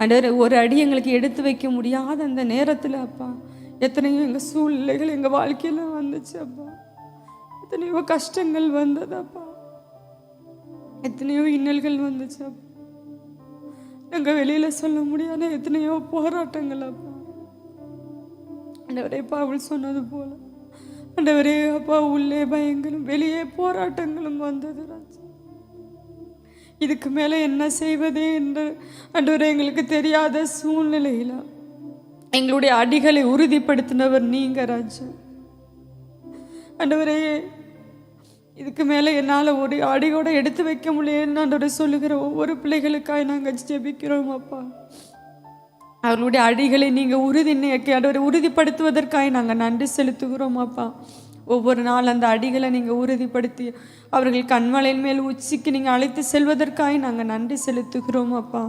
Under ஒரு அடி எங்களுக்கு எடுத்து வைக்க முடியாத அந்த நேரத்தில் அப்பா. எத்தனையோ எங்கள் சூழ்நிலைகள் எங்கள் வாழ்க்கையில் வந்துச்சு அப்பா. எத்தனையோ கஷ்டங்கள் வந்ததப்பா எத்தனையோ இன்னல்கள் வந்துச்சு அப்பா. நாங்கள் வெளியில் சொல்ல முடியாத எத்தனையோ போராட்டங்கள் அப்பா. ஆண்டவரே பவுல் சொன்னது போல. அண்டவரே அப்பா உள்ளே பயங்களும் வெளியே போராட்டங்களும் வந்தது ராஜா. இதுக்கு மேலே என்ன செய்வது என்று ஆண்டவரே எங்களுக்கு தெரியாத சூழ்நிலையில் எங்களுடைய அடிகளை உறுதிப்படுத்தினவர் நீங்கள் ராஜா. ஆண்டவரே இதுக்கு மேலே என்னால் ஒரு அடியோட எடுத்து வைக்க முடியலன்னு ஆண்டவரை சொல்லுகிற ஒவ்வொரு பிள்ளைகளுக்காக நாங்கள் ஜெபிக்கிறோம் அப்பா. அவர்களுடைய அடிகளை நீங்கள் உறுதி அன்றவரை உறுதிப்படுத்துவதற்காக நாங்கள் நன்றி செலுத்துகிறோம் அப்பா. ஒவ்வொரு நாள் அந்த அடிகளை நீங்கள் உறுதிப்படுத்தி அவர்கள் கண்மலையின் மேல் உச்சிக்கு நீங்கள் அழைத்து செல்வதற்காக நாங்கள் நன்றி செலுத்துகிறோம் அப்பா.